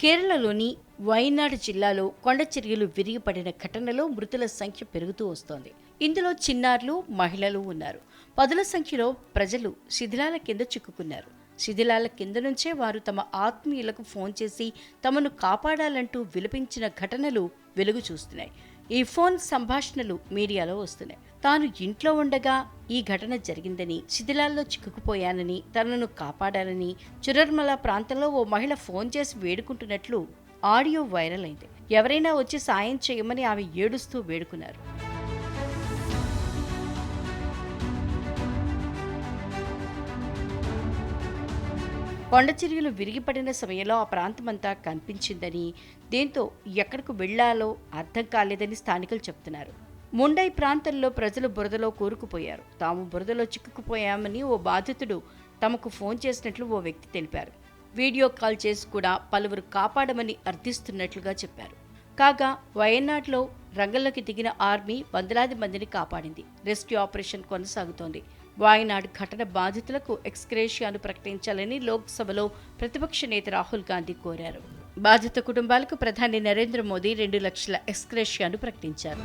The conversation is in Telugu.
కేరళలోని వయనాడు జిల్లాలో కొండ చర్యలు విరిగిపడిన ఘటనలో మృతుల సంఖ్య పెరుగుతూ వస్తోంది. ఇందులో చిన్నారులు మహిళలు ఉన్నారు. పదుల సంఖ్యలో ప్రజలు శిథిలాల కింద చిక్కుకున్నారు. శిథిలాల కింద నుంచే వారు తమ ఆత్మీయులకు ఫోన్ చేసి తమను కాపాడాలంటూ విలపించిన ఘటనలు వెలుగు చూస్తున్నాయి. ఈ ఫోన్ సంభాషణలు మీడియాలో వస్తున్నాయి. తాను ఇంట్లో ఉండగా ఈ ఘటన జరిగిందని శిథిలాల్లో చిక్కుకుపోయానని తనను కాపాడాలని చురర్మల ప్రాంతంలో ఓ మహిళ ఫోన్ చేసి వేడుకుంటున్నట్లు ఆడియో వైరల్ అయింది. ఎవరైనా వచ్చి సాయం చేయమని ఆమె ఏడుస్తూ వేడుకున్నారు. కొండచర్యలు విరిగిపడిన సమయంలో ఆ ప్రాంతమంతా కనిపించిందని దీంతో ఎక్కడికి వెళ్ళాలో అర్థం కాలేదని స్థానికులు చెప్తున్నారు. ముండై ప్రాంతంలో ప్రజలు బురదలో కూరుకుపోయారు. తాము బురదలో చిక్కుకుపోయామని ఓ బాధితుడు తమకు ఫోన్ చేసినట్లు ఓ వ్యక్తి తెలిపారు. వీడియో కాల్ చేసి కూడా పలువురు కాపాడమని అర్థిస్తున్నట్లుగా చెప్పారు. కాగా వయనాడ్లో రంగంలోకి దిగిన ఆర్మీ వందలాది మందిని కాపాడింది. రెస్క్యూ ఆపరేషన్ కొనసాగుతోంది. వాయనాడ్ ఘటన బాధితులకు ఎక్స్క్రేషియాను ప్రకటించాలని లోక్సభలో ప్రతిపక్ష నేత రాహుల్ గాంధీ కోరారు. బాధిత కుటుంబాలకు ప్రధాని నరేంద్ర మోదీ రెండు లక్షల ఎక్స్క్రేషియాను ప్రకటించారు.